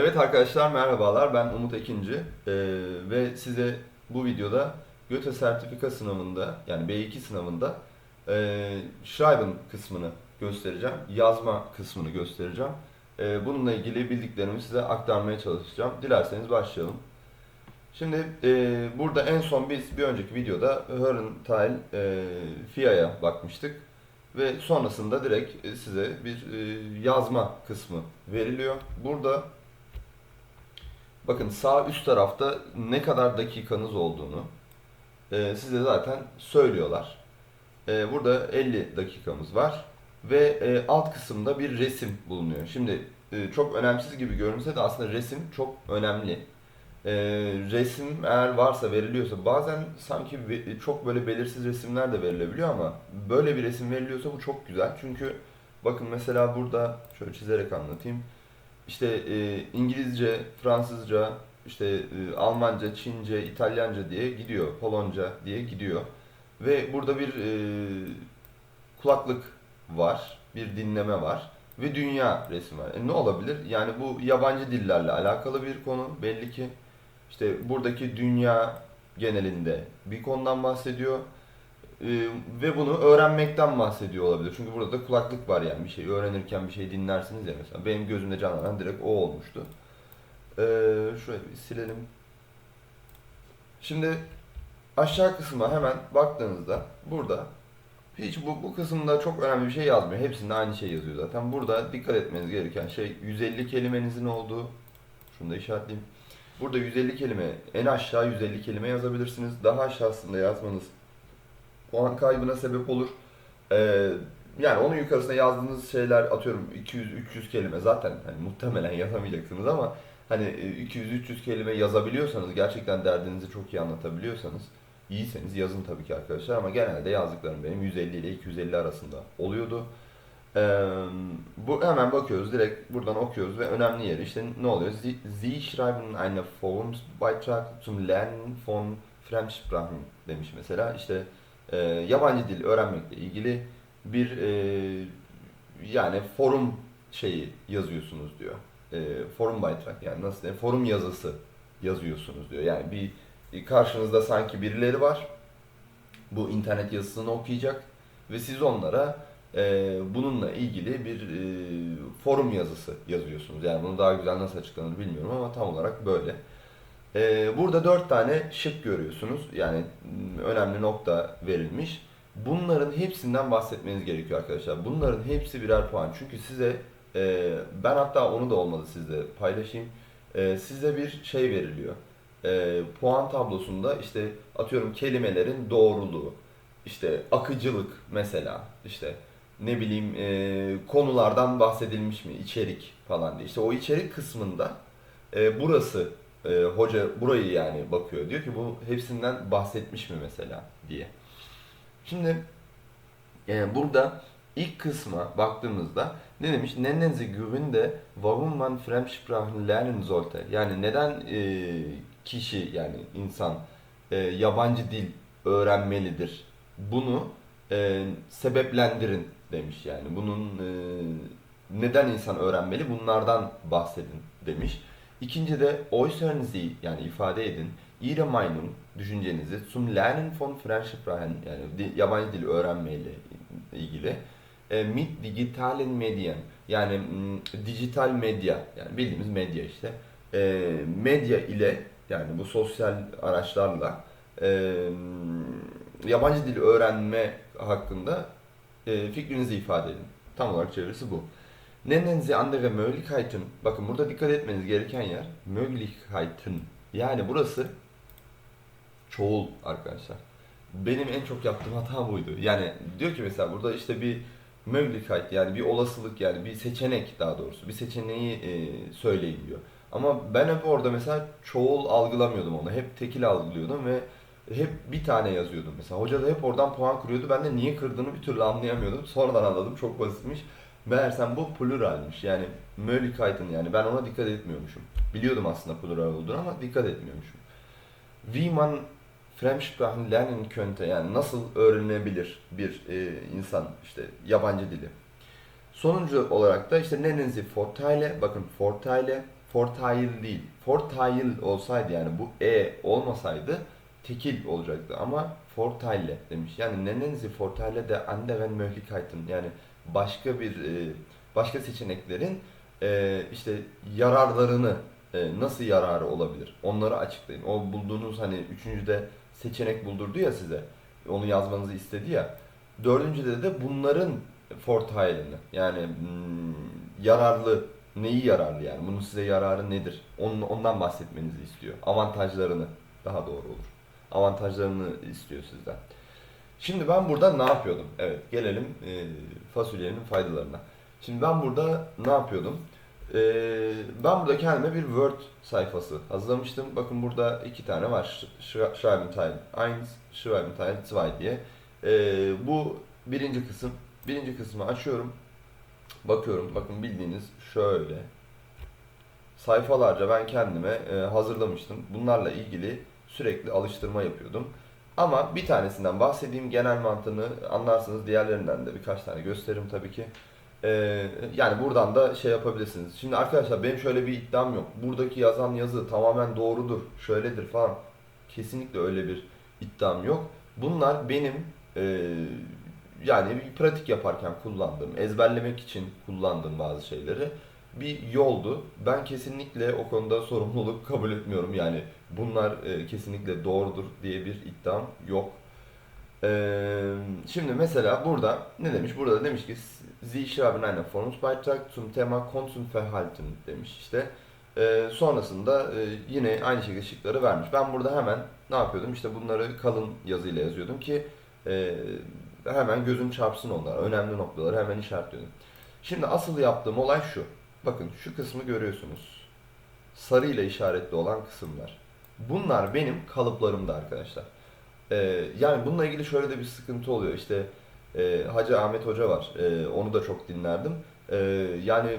Evet arkadaşlar merhabalar ben Umut Ekinci Ee, ve size bu videoda Göte sertifika sınavında yani B2 sınavında e, Schreiben kısmını göstereceğim. Yazma kısmını göstereceğim. Ee, bununla ilgili bildiklerimi size aktarmaya çalışacağım. Dilerseniz başlayalım. Şimdi e, burada en son biz bir önceki videoda Herenthalь e, FIA'ya bakmıştık. Ve sonrasında direkt e, size bir e, yazma kısmı veriliyor. Burada bakın sağ üst tarafta ne kadar dakikanız olduğunu e, size zaten söylüyorlar. E, Burada 50 dakikamız var ve e, alt kısımda bir resim bulunuyor. Şimdi e, çok önemsiz gibi görünse de aslında resim çok önemli. E, resim eğer varsa veriliyorsa bazen sanki be- çok böyle belirsiz resimler de verilebiliyor ama böyle bir resim veriliyorsa bu çok güzel. Çünkü bakın mesela burada şöyle çizerek anlatayım. İşte e, İngilizce, Fransızca, işte e, Almanca, Çince, İtalyanca diye gidiyor, Polonca diye gidiyor. Ve burada bir e, kulaklık var, bir dinleme var ve dünya resmi var. E, ne olabilir? Yani bu yabancı dillerle alakalı bir konu belli ki. İşte buradaki dünya genelinde bir konudan bahsediyor. Ee, ve bunu öğrenmekten bahsediyor olabilir. Çünkü burada da kulaklık var yani bir şey öğrenirken bir şey dinlersiniz ya mesela. Benim gözümde canlanan direkt o olmuştu. Ee, şurayı bir silelim. Şimdi aşağı kısma hemen baktığınızda burada hiç bu, bu kısımda çok önemli bir şey yazmıyor. Hepsinde aynı şey yazıyor zaten. Burada dikkat etmeniz gereken şey 150 kelimenizin olduğu. Şunu da işaretleyeyim. Burada 150 kelime, en aşağı 150 kelime yazabilirsiniz. Daha aşağısında yazmanız puan kaybına sebep olur. Ee, yani onun yukarısına yazdığınız şeyler atıyorum 200-300 kelime zaten hani muhtemelen yazamayacaksınız ama hani e, 200-300 kelime yazabiliyorsanız gerçekten derdinizi çok iyi anlatabiliyorsanız iyiyseniz yazın tabii ki arkadaşlar ama genelde yazdıklarım benim 150 ile 250 arasında oluyordu. Ee, bu hemen bakıyoruz direkt buradan okuyoruz ve önemli yeri işte ne oluyor? Sie, schreiben eine Forumsbeitrag zum Lernen von Fremdsprachen demiş mesela. İşte e, yabancı dil öğrenmekle ilgili bir e, yani forum şeyi yazıyorsunuz diyor. E, forum Beitrag yani nasıl diyeyim? Forum yazısı yazıyorsunuz diyor. Yani bir karşınızda sanki birileri var. Bu internet yazısını okuyacak ve siz onlara e, bununla ilgili bir e, forum yazısı yazıyorsunuz. Yani bunu daha güzel nasıl açıklanır bilmiyorum ama tam olarak böyle. E, burada dört tane şık görüyorsunuz. Yani önemli nokta verilmiş. Bunların hepsinden bahsetmeniz gerekiyor arkadaşlar. Bunların hepsi birer puan. Çünkü size e, ben hatta onu da olmadı sizle paylaşayım. E, size bir şey veriliyor. E, puan tablosunda işte atıyorum kelimelerin doğruluğu, işte akıcılık mesela, işte ne bileyim e, konulardan bahsedilmiş mi, içerik falan diye. İşte o içerik kısmında e, burası e, hoca burayı yani bakıyor. Diyor ki bu hepsinden bahsetmiş mi mesela diye. Şimdi e, burada ilk kısma baktığımızda ne demiş? Nennen Sie Gründe, warum man Fremdsprachen lernen sollte? Yani neden e, kişi yani insan e, yabancı dil öğrenmelidir? Bunu e, sebeplendirin demiş yani. Bunun e, neden insan öğrenmeli? Bunlardan bahsedin demiş. İkinci de äußern Sie yani ifade edin. Ihre Meinung, düşüncenizi zum Lernen von Fremdsprachen yani yabancı dil öğrenmeyle ilgili e, mit digitalen Medien yani mm, dijital medya yani bildiğimiz medya işte E, medya ile yani bu sosyal araçlarla e, yabancı dil öğrenme hakkında e, fikrinizi ifade edin. Tam olarak çevirisi bu. Nennen Sie andere Möglichkeiten? Bakın burada dikkat etmeniz gereken yer Möglichkeiten. Yani burası çoğul arkadaşlar. Benim en çok yaptığım hata buydu. Yani diyor ki mesela burada işte bir Möglichkeit yani bir olasılık yani bir seçenek daha doğrusu bir seçeneği e, söyleyin diyor. Ama ben hep orada mesela çoğul algılamıyordum onu. Hep tekil algılıyordum ve hep bir tane yazıyordum mesela. Hoca da hep oradan puan kırıyordu. Ben de niye kırdığını bir türlü anlayamıyordum. Sonradan anladım. Çok basitmiş. Meğersem bu pluralmiş. Yani Möglichkeiten yani ben ona dikkat etmiyormuşum. Biliyordum aslında plural olduğunu ama dikkat etmiyormuşum. Wie man Fremdsprachen lernen könnte yani nasıl öğrenebilir bir e, insan işte yabancı dili. Sonuncu olarak da işte nennen Sie Vorteile, bakın Vorteile, Vorteil değil. Vorteil olsaydı yani bu E olmasaydı tekil olacaktı ama Vorteile demiş. Yani nennen Sie Vorteile der anderen Möglichkeiten yani başka bir e, başka seçeneklerin e, işte yararlarını e, nasıl yararı olabilir? Onları açıklayın. O bulduğunuz hani üçüncüde seçenek buldurdu ya size. Onu yazmanızı istedi ya. Dördüncüde de bunların Vorteil'ini yani hmm, yararlı neyi yararlı yani bunun size yararı nedir? Onun, ondan bahsetmenizi istiyor. Avantajlarını daha doğru olur. Avantajlarını istiyor sizden. Şimdi ben burada ne yapıyordum? Evet gelelim e, fasulyenin faydalarına. Şimdi ben burada ne yapıyordum? E, ben burada kendime bir Word sayfası hazırlamıştım. Bakın burada iki tane var. Sch- Schreibenteil 1, Schreibenteil 2 diye. E, bu birinci kısım. Birinci kısmı açıyorum. Bakıyorum. Bakın bildiğiniz şöyle. Sayfalarca ben kendime e, hazırlamıştım. Bunlarla ilgili sürekli alıştırma yapıyordum. Ama bir tanesinden bahsedeyim. Genel mantığını anlarsınız. Diğerlerinden de birkaç tane gösteririm tabii ki. Ee, yani buradan da şey yapabilirsiniz. Şimdi arkadaşlar benim şöyle bir iddiam yok. Buradaki yazan yazı tamamen doğrudur, şöyledir falan. Kesinlikle öyle bir iddiam yok. Bunlar benim e, yani bir pratik yaparken kullandığım, ezberlemek için kullandığım bazı şeyleri bir yoldu. Ben kesinlikle o konuda sorumluluk kabul etmiyorum. Yani bunlar e, kesinlikle doğrudur diye bir iddiam yok. Ee, şimdi mesela burada ne demiş? Burada demiş ki Sie schreiben einen Forumsbeitrag zum Thema Konsumverhalten demiş işte. Ee, sonrasında e, yine aynı şekilde şıkları vermiş. Ben burada hemen ne yapıyordum? İşte bunları kalın yazıyla yazıyordum ki e, hemen gözüm çarpsın onlar. Önemli noktaları hemen işaretliyordum. Şimdi asıl yaptığım olay şu. Bakın şu kısmı görüyorsunuz. Sarı ile işaretli olan kısımlar. Bunlar benim kalıplarımda arkadaşlar. Ee, yani bununla ilgili şöyle de bir sıkıntı oluyor. İşte e, Hacı Ahmet Hoca var. E, onu da çok dinlerdim. E, yani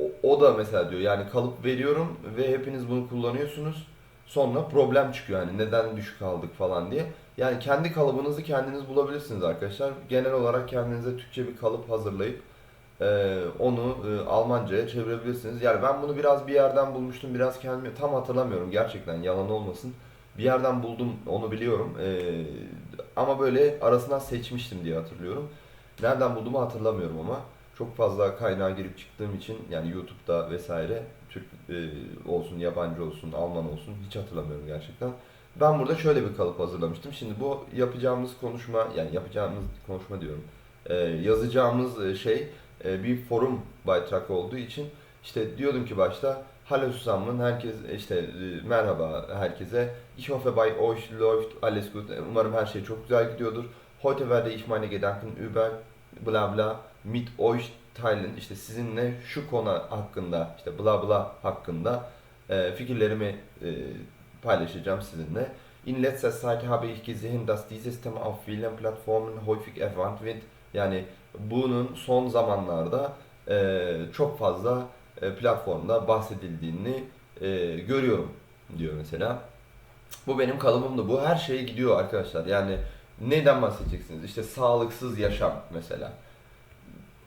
o, o da mesela diyor yani kalıp veriyorum ve hepiniz bunu kullanıyorsunuz. Sonra problem çıkıyor yani neden düşük aldık falan diye. Yani kendi kalıbınızı kendiniz bulabilirsiniz arkadaşlar. Genel olarak kendinize Türkçe bir kalıp hazırlayıp e, onu e, Almanca'ya çevirebilirsiniz. Yani ben bunu biraz bir yerden bulmuştum, biraz kendime tam hatırlamıyorum gerçekten yalan olmasın. Bir yerden buldum onu biliyorum. Ee, ama böyle arasından seçmiştim diye hatırlıyorum. Nereden bulduğumu hatırlamıyorum ama çok fazla kaynağa girip çıktığım için yani YouTube'da vesaire Türk e, olsun, yabancı olsun, Alman olsun hiç hatırlamıyorum gerçekten. Ben burada şöyle bir kalıp hazırlamıştım. Şimdi bu yapacağımız konuşma yani yapacağımız konuşma diyorum. Ee, yazacağımız e, şey e, bir forum baytrak olduğu için işte diyordum ki başta Hallo zusammen, herkes işte e, merhaba herkese. Ich hoffe bei euch läuft alles gut. Umarım her şey çok güzel gidiyordur. Heute werde ich meine Gedanken über bla bla mit euch teilen. İşte sizinle şu konu hakkında, işte bla bla hakkında e, fikirlerimi e, paylaşacağım sizinle. In letzter Zeit habe ich gesehen, dass dieses Thema auf vielen Plattformen häufig erwähnt wird. Yani bunun son zamanlarda e, çok fazla e, platformda bahsedildiğini e, görüyorum diyor mesela. Bu benim kalıbımda. Bu her şeye gidiyor arkadaşlar. Yani neyden bahsedeceksiniz? İşte sağlıksız yaşam mesela.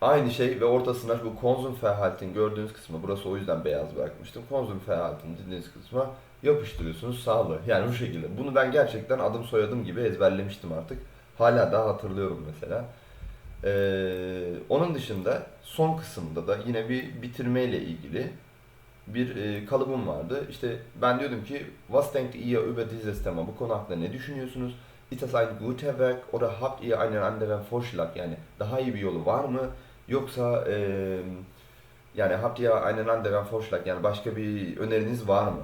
Aynı şey ve ortasına bu Konsumverhalten gördüğünüz kısmı, burası o yüzden beyaz bırakmıştım. Konsumverhalten dediğiniz kısma yapıştırıyorsunuz sağlığı. Yani bu şekilde. Bunu ben gerçekten adım soyadım gibi ezberlemiştim artık. Hala daha hatırlıyorum mesela. Ee, onun dışında son kısımda da yine bir bitirmeyle ilgili bir e, kalıbım vardı. İşte ben diyordum ki Was denkt ihr über dieses Thema? Bu konu hakkında ne düşünüyorsunuz? Ist das ein guter Werk oder habt ihr einen anderen Vorschlag? Yani daha iyi bir yolu var mı? Yoksa e, yani habt ihr einen anderen Vorschlag? Yani başka bir öneriniz var mı?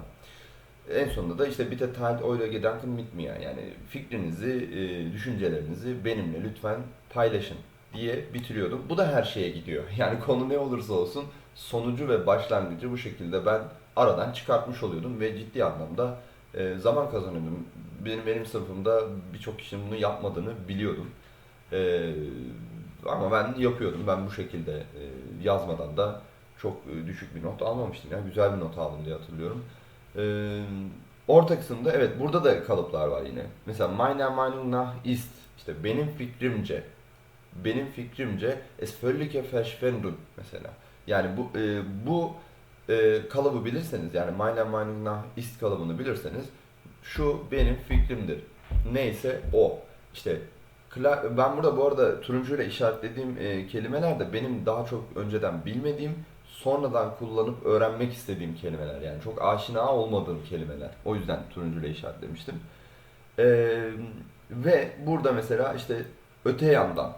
En sonunda da işte bitte teilt eure Gedanken mit mir. Yani fikrinizi, e, düşüncelerinizi benimle lütfen paylaşın diye bitiriyordum. Bu da her şeye gidiyor. Yani konu ne olursa olsun sonucu ve başlangıcı bu şekilde ben aradan çıkartmış oluyordum ve ciddi anlamda e, zaman kazanıyordum. Benim benim sınıfımda birçok kişinin bunu yapmadığını biliyordum. E, ama ben yapıyordum. Ben bu şekilde e, yazmadan da çok e, düşük bir not almamıştım. Yani güzel bir not aldım diye hatırlıyorum. E, orta kısımda evet burada da kalıplar var yine. Mesela meiner Meinung nach ist işte benim fikrimce benim fikrimce es völlige Verschwendung mesela. Yani bu e, bu e, kalıbı bilirseniz yani meiner Meinung ist kalıbını bilirseniz şu benim fikrimdir. Neyse o. İşte ben burada bu arada turuncuyla işaretlediğim e, kelimeler de benim daha çok önceden bilmediğim, sonradan kullanıp öğrenmek istediğim kelimeler. Yani çok aşina olmadığım kelimeler. O yüzden turuncuyla işaretlemiştim. E, ve burada mesela işte öte yandan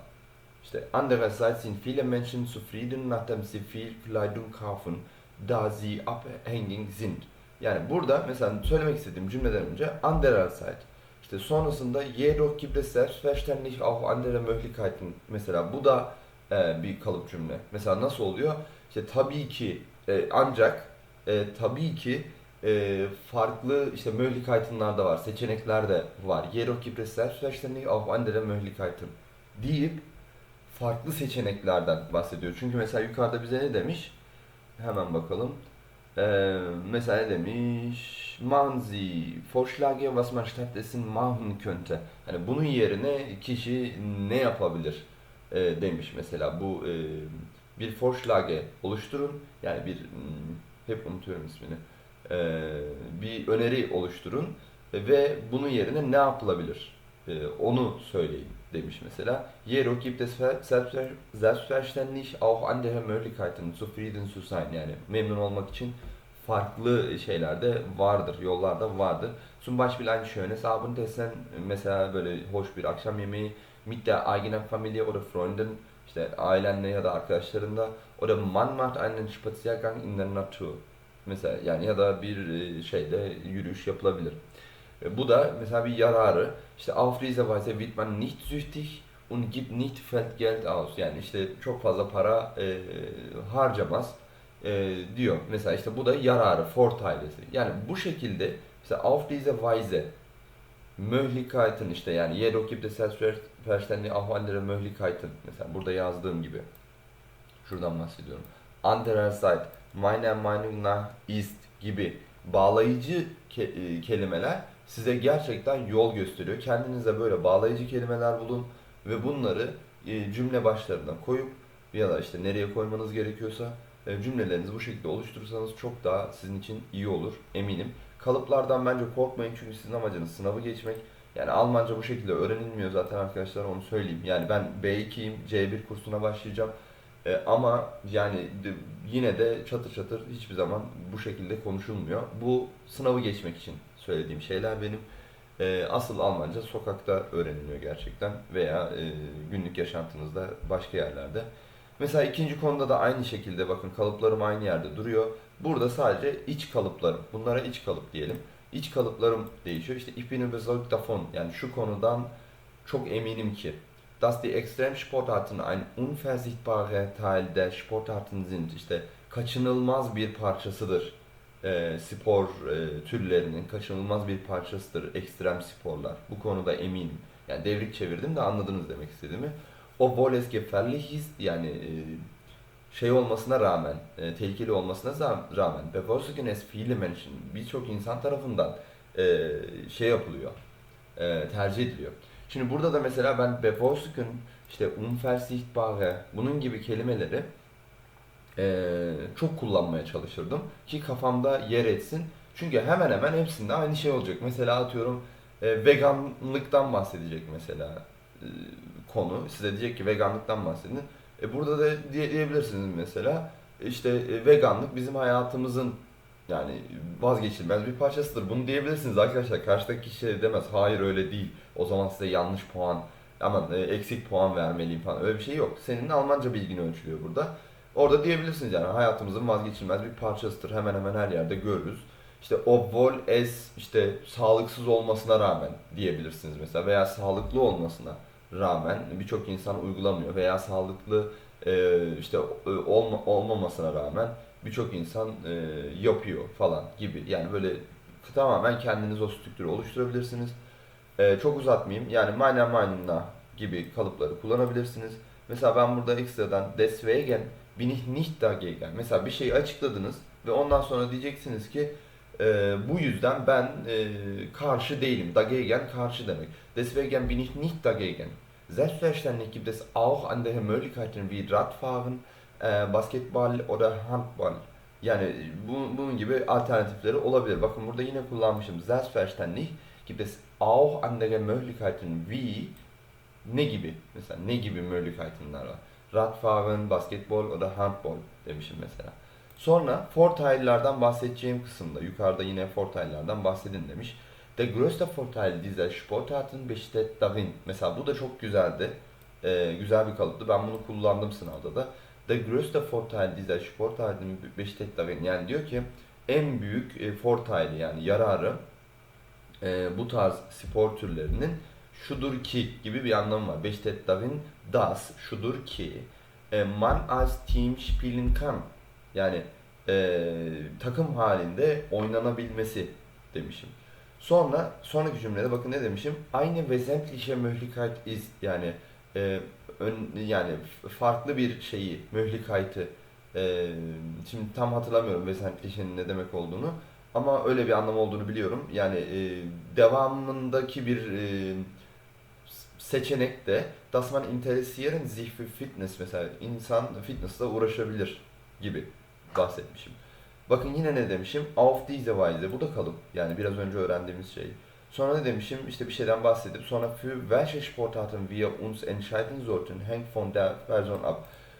andererseits sind viele Menschen zufrieden, nachdem sie viel Kleidung kaufen, da sie abhängig sind. Yani burada mesela söylemek istediğim cümleden önce andererseits işte sonrasında jedoch gibt es selbstverständlich auch andere Möglichkeiten. Mesela bu da e, bir kalıp cümle. Mesela nasıl oluyor? İşte tabii ki e, ancak e, tabii ki e, farklı işte Möglichkeiten'lar da var, seçenekler de var. Jedoch gibt es selbstverständlich auch andere Möglichkeiten deyip farklı seçeneklerden bahsediyor. Çünkü mesela yukarıda bize ne demiş? Hemen bakalım. Ee, mesela ne demiş? Machen Sie Vorschläge, was man stattdessen machen könnte. Hani bunun yerine kişi ne yapabilir e, demiş mesela. Bu e, bir Vorschläge oluşturun. Yani bir hmm, hep unutuyorum ismini. Ee, bir öneri oluşturun ve bunun yerine ne yapılabilir? Ee, onu söyleyin demiş mesela. Jedoch gibt es selbstver- selbstverständlich auch andere Möglichkeiten, zufrieden zu sein. Yani memnun olmak için farklı şeyler de vardır, yollar da vardır. Zum Beispiel ein schönes Abendessen, mesela böyle hoş bir akşam yemeği mit der eigenen Familie oder Freunden, işte ailenle ya da arkadaşlarınla oder man macht einen Spaziergang in der Natur. Mesela yani ya da bir e, şeyde yürüyüş yapılabilir. E, Bu da mesela bir yararı. İşte auf diese Weise wird man nicht süchtig und gibt nicht viel Geld aus. Yani işte çok fazla para e, harcamaz e, diyor. Mesela işte bu da yararı, Vorteilesi. Yani bu şekilde mesela auf diese Weise Möglichkeiten işte yani jedoch gibt es selbstverständlich auch andere Möglichkeiten. Mesela burada yazdığım gibi. Şuradan bahsediyorum. Andererseits, meiner Meinung nach ist gibi bağlayıcı ke- e, kelimeler size gerçekten yol gösteriyor. Kendinize böyle bağlayıcı kelimeler bulun ve bunları e, cümle başlarına koyup ya da işte nereye koymanız gerekiyorsa e, cümlelerinizi bu şekilde oluşturursanız çok daha sizin için iyi olur eminim. Kalıplardan bence korkmayın çünkü sizin amacınız sınavı geçmek. Yani Almanca bu şekilde öğrenilmiyor zaten arkadaşlar onu söyleyeyim. Yani ben B2'yim, C1 kursuna başlayacağım. E, ama yani yine de çatır çatır hiçbir zaman bu şekilde konuşulmuyor. Bu sınavı geçmek için söylediğim şeyler benim. E, asıl Almanca sokakta öğreniliyor gerçekten veya e, günlük yaşantınızda başka yerlerde. Mesela ikinci konuda da aynı şekilde bakın kalıplarım aynı yerde duruyor. Burada sadece iç kalıplarım. Bunlara iç kalıp diyelim. İç kalıplarım değişiyor. İşte ich bin überzeugt davon. Yani şu konudan çok eminim ki dass die Extremsportarten ein unversichtbarer Teil der Sportarten sind. İşte kaçınılmaz bir parçasıdır. Ee, spor e, türlerinin kaçınılmaz bir parçasıdır ekstrem sporlar. Bu konuda eminim. Yani devrik çevirdim de anladınız demek istediğimi. Obwohl es gefährlich ist yani e, şey olmasına rağmen, e, tehlikeli olmasına rağmen bevorzugen es viele Menschen birçok insan tarafından e, şey yapılıyor, e, tercih ediliyor. Şimdi burada da mesela ben bevorzugen, işte unversichtbare, bunun gibi kelimeleri e, çok kullanmaya çalışırdım ki kafamda yer etsin. Çünkü hemen hemen hepsinde aynı şey olacak. Mesela atıyorum e, veganlıktan bahsedecek mesela e, konu. Size diyecek ki veganlıktan bahsedin. E, burada da diye, diyebilirsiniz mesela işte e, veganlık bizim hayatımızın yani vazgeçilmez bir parçasıdır. Bunu diyebilirsiniz arkadaşlar. Karşıdaki kişi de demez. Hayır öyle değil. O zaman size yanlış puan, aman eksik puan vermeliyim falan. Öyle bir şey yok. Senin Almanca bilgin ölçülüyor burada. Orada diyebilirsiniz yani hayatımızın vazgeçilmez bir parçasıdır. Hemen hemen her yerde görürüz. İşte obwohl es işte sağlıksız olmasına rağmen diyebilirsiniz mesela veya sağlıklı olmasına rağmen birçok insan uygulamıyor veya sağlıklı e, işte e, olma, olmamasına rağmen birçok insan e, yapıyor falan gibi. Yani böyle tamamen kendiniz o strüktürü oluşturabilirsiniz. E, çok uzatmayayım. Yani meiner Meinung nach gibi kalıpları kullanabilirsiniz. Mesela ben burada ekstradan deswegen bin ich nicht dagegen. Mesela bir şeyi açıkladınız ve ondan sonra diyeceksiniz ki e, bu yüzden ben e, karşı değilim. Dagegen karşı demek. Deswegen bin ich nicht dagegen. Selbstverständlich gibt es auch andere Möglichkeiten wie Radfahren, äh, Basketball oder Handball. Yani bu, bunun gibi alternatifleri olabilir. Bakın burada yine kullanmışım. Selbstverständlich gibt es auch andere Möglichkeiten wie ne gibi? Mesela ne gibi Möglichkeitenler var? Radfahren, Basketbol oder Handball demişim mesela. Sonra Vorteil'lerden bahsedeceğim kısımda yukarıda yine Vorteil'lerden bahsedin demiş. Der größte Vorteil dieser Sportarten besteht darin. Mesela bu da çok güzeldi. Ee, güzel bir kalıptı. Ben bunu kullandım sınavda da. Der größte Vorteil dieser Sportarten besteht darin. Yani diyor ki en büyük e, Vorteil'i yani yararı e, bu tarz spor türlerinin şudur ki gibi bir anlamı var. Besteht darin das şudur ki e, man als Team spielen kann. Yani e, takım halinde oynanabilmesi demişim. Sonra sonraki cümlede bakın ne demişim? Aynı wesentliche Möglichkeit ist yani e, ön, yani farklı bir şeyi, Möglichkeit'i e, şimdi tam hatırlamıyorum wesentliche'nin ne demek olduğunu ama öyle bir anlam olduğunu biliyorum. Yani e, devamındaki bir e, seçenek de dass man interessieren sich für Fitness mesela insan fitnessle uğraşabilir gibi bahsetmişim. Bakın yine ne demişim? Auf diese Weise. Bu da kalıp. Yani biraz önce öğrendiğimiz şey. Sonra ne demişim? İşte bir şeyden bahsedip sonra für welche Sportarten wir uns entscheiden sollten hängt von der Person ab.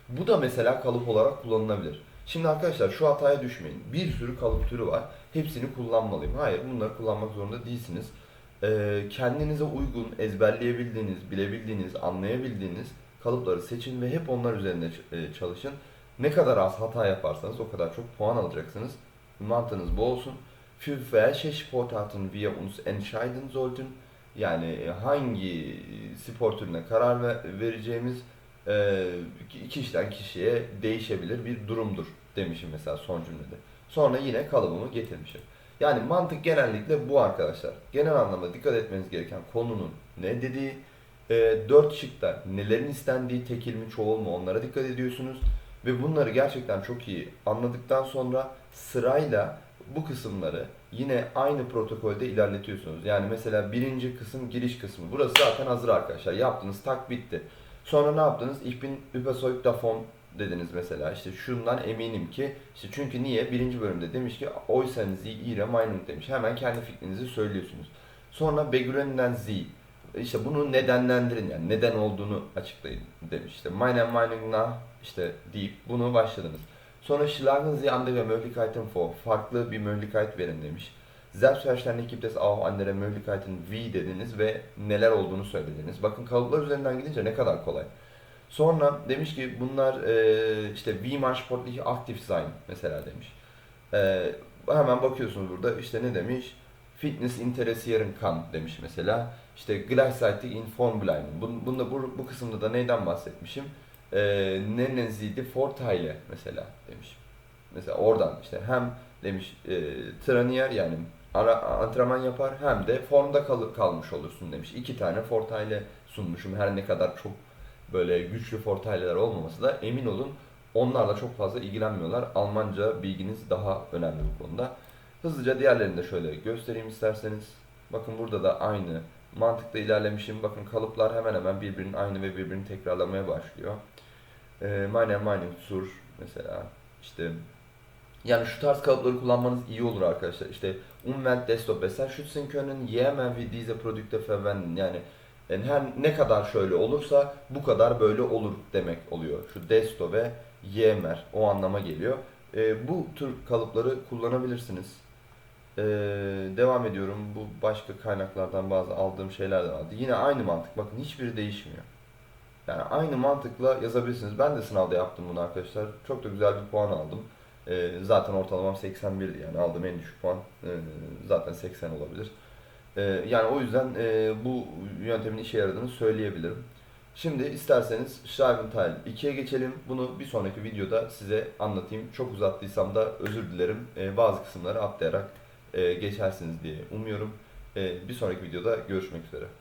Bu da mesela kalıp olarak kullanılabilir. Şimdi arkadaşlar şu hataya düşmeyin. Bir sürü kalıp türü var. Hepsini kullanmalıyım. Hayır bunları kullanmak zorunda değilsiniz. Ee, kendinize uygun, ezberleyebildiğiniz, bilebildiğiniz, anlayabildiğiniz kalıpları seçin ve hep onlar üzerinde e, çalışın. Ne kadar az hata yaparsanız o kadar çok puan alacaksınız. Mantığınız bu olsun. Für welche Sportarten wir uns entscheiden sollten yani e, hangi spor türüne karar ver- vereceğimiz e, kişiden kişiye değişebilir bir durumdur demişim mesela son cümlede. Sonra yine kalıbımı getirmişim. Yani mantık genellikle bu arkadaşlar. Genel anlamda dikkat etmeniz gereken konunun ne dediği, e, dört şıkta nelerin istendiği, tekil mi çoğul mu onlara dikkat ediyorsunuz. Ve bunları gerçekten çok iyi anladıktan sonra sırayla bu kısımları yine aynı protokolde ilerletiyorsunuz. Yani mesela birinci kısım giriş kısmı. Burası zaten hazır arkadaşlar. Yaptınız tak bitti. Sonra ne yaptınız? Ich bin überzeugt davon dediniz mesela. İşte şundan eminim ki işte çünkü niye? Birinci bölümde demiş ki oysen Sie ihre Meinung demiş. Hemen kendi fikrinizi söylüyorsunuz. Sonra begründen Sie işte bunu nedenlendirin yani neden olduğunu açıklayın demiş. İşte meiner Meinung nach işte deyip bunu başladınız. Sonra schlagen Sie andere Möglichkeiten vor. Farklı bir Möglichkeit verin demiş. Selbstverständlich gibt es auch andere Möglichkeiten wie dediniz ve neler olduğunu söylediniz. Bakın kalıplar üzerinden gidince ne kadar kolay. Sonra demiş ki bunlar e, işte wie man sportlich aktiv sein mesela demiş. E, hemen bakıyorsunuz burada işte ne demiş? Fitness interessieren kann demiş mesela. İşte gleichzeitig in Form bleiben. Bun- Bunda bu, bu kısımda da neyden bahsetmişim? E, nennen Sie die Vorteile mesela demiş. Mesela oradan işte hem demiş e, trainier yani ara, antrenman yapar hem de formda kal, kalmış olursun demiş. İki tane Vorteile sunmuşum. Her ne kadar çok böyle güçlü Vorteile'ler olmaması da emin olun onlarla çok fazla ilgilenmiyorlar. Almanca bilginiz daha önemli bu konuda. Hızlıca diğerlerini de şöyle göstereyim isterseniz. Bakın burada da aynı mantıkla ilerlemişim. Bakın kalıplar hemen hemen birbirinin aynı ve birbirini tekrarlamaya başlıyor. E, meine Meinung zur mesela işte yani şu tarz kalıpları kullanmanız iyi olur arkadaşlar. İşte Umwelt desto besser schützen können, je mehr wir diese Produkte verwenden. Yani yani her ne kadar şöyle olursa bu kadar böyle olur demek oluyor. Şu desto ve yemer o anlama geliyor. Ee, bu tür kalıpları kullanabilirsiniz. Ee, devam ediyorum. Bu başka kaynaklardan bazı aldığım şeyler de vardı. Yine aynı mantık. Bakın hiçbiri değişmiyor. Yani aynı mantıkla yazabilirsiniz. Ben de sınavda yaptım bunu arkadaşlar. Çok da güzel bir puan aldım. Ee, zaten ortalamam 81'di yani aldığım en düşük puan ee, zaten 80 olabilir. Ee, yani o yüzden e, bu yöntemin işe yaradığını söyleyebilirim. Şimdi isterseniz Schreibenteil 2'ye geçelim. Bunu bir sonraki videoda size anlatayım. Çok uzattıysam da özür dilerim. Ee, bazı kısımları atlayarak e, geçersiniz diye umuyorum. Bir sonraki videoda görüşmek üzere.